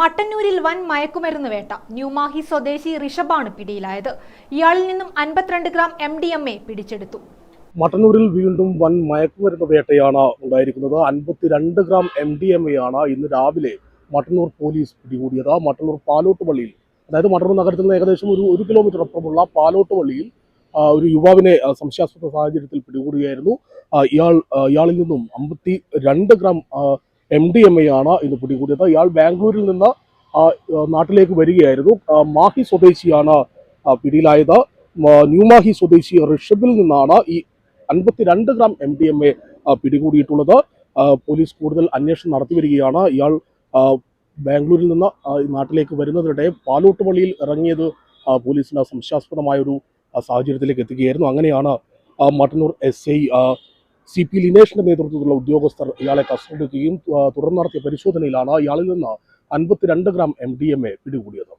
മട്ടന്നൂരിൽ വൻ മയക്കുമരുന്ന് വേട്ട. ന്യൂമാഹി സ്വദേശി ഋഷഭാണ് പിടിയിലായത്. ഇയാളിൽ നിന്നും അൻപത്തിരണ്ട് gram M D M A പിടിച്ചെടുത്തു. മട്ടന്നൂരിൽ വീണ്ടും വൻ മയക്കുമരുന്ന് വേട്ടയാണ് ഉണ്ടായിരിക്കുന്നത്. അൻപത്തിരണ്ട് gram M D M A ആണ് ഇന്ന് രാവിലെ മട്ടന്നൂർ പോലീസ് പിടികൂടിയത്. മട്ടന്നൂർ പാലോട്ട് പള്ളിയിൽ അതായത് മട്ടന്നൂർ നഗരത്തിൽ നിന്ന് ഏകദേശം ഒരു ഒരു കിലോമീറ്റർ അപ്പുറമുള്ള പാലോട്ട് പള്ളിയിൽ ഒരു യുവാവിനെ സംശയാസ്പദ സാഹചര്യത്തിൽ പിടികൂടുകയായിരുന്നു. ഇയാൾ ഇയാളിൽ നിന്നും അമ്പത്തി രണ്ട് gram M D M A ആണ് ഇന്ന് പിടികൂടിയത്. ഇയാൾ ബാംഗ്ലൂരിൽ നിന്ന് നാട്ടിലേക്ക് വരികയായിരുന്നു. മാഹി സ്വദേശിയാണ് പിടിയിലായത്. ന്യൂമാഹി സ്വദേശി ഋഷഭിൽ നിന്നാണ് ഈ അൻപത്തിരണ്ട് gram M D M A പിടികൂടിയിട്ടുള്ളത്. Police കൂടുതൽ അന്വേഷണം നടത്തി വരികയാണ്. ഇയാൾ ബാംഗ്ലൂരിൽ നിന്ന് നാട്ടിലേക്ക് വരുന്നതിനിടെ പാലോട്ട് പള്ളിയിൽ ഇറങ്ങിയത് പോലീസിന് സംശയാസ്പദമായ ഒരു സാഹചര്യത്തിലേക്ക് എത്തുകയായിരുന്നു. അങ്ങനെയാണ് Mattannur S I C P ലിനേഷിന്റെ നേതൃത്വത്തിലുള്ള ഉദ്യോഗസ്ഥർ ഇയാളെ കസ്റ്റഡിയെടുക്കുകയും തുടർന്ന് നടത്തിയ പരിശോധനയിലാണ് ഇയാളിൽ നിന്ന് അൻപത്തിരണ്ട് gram M D M A പിടികൂടിയത്.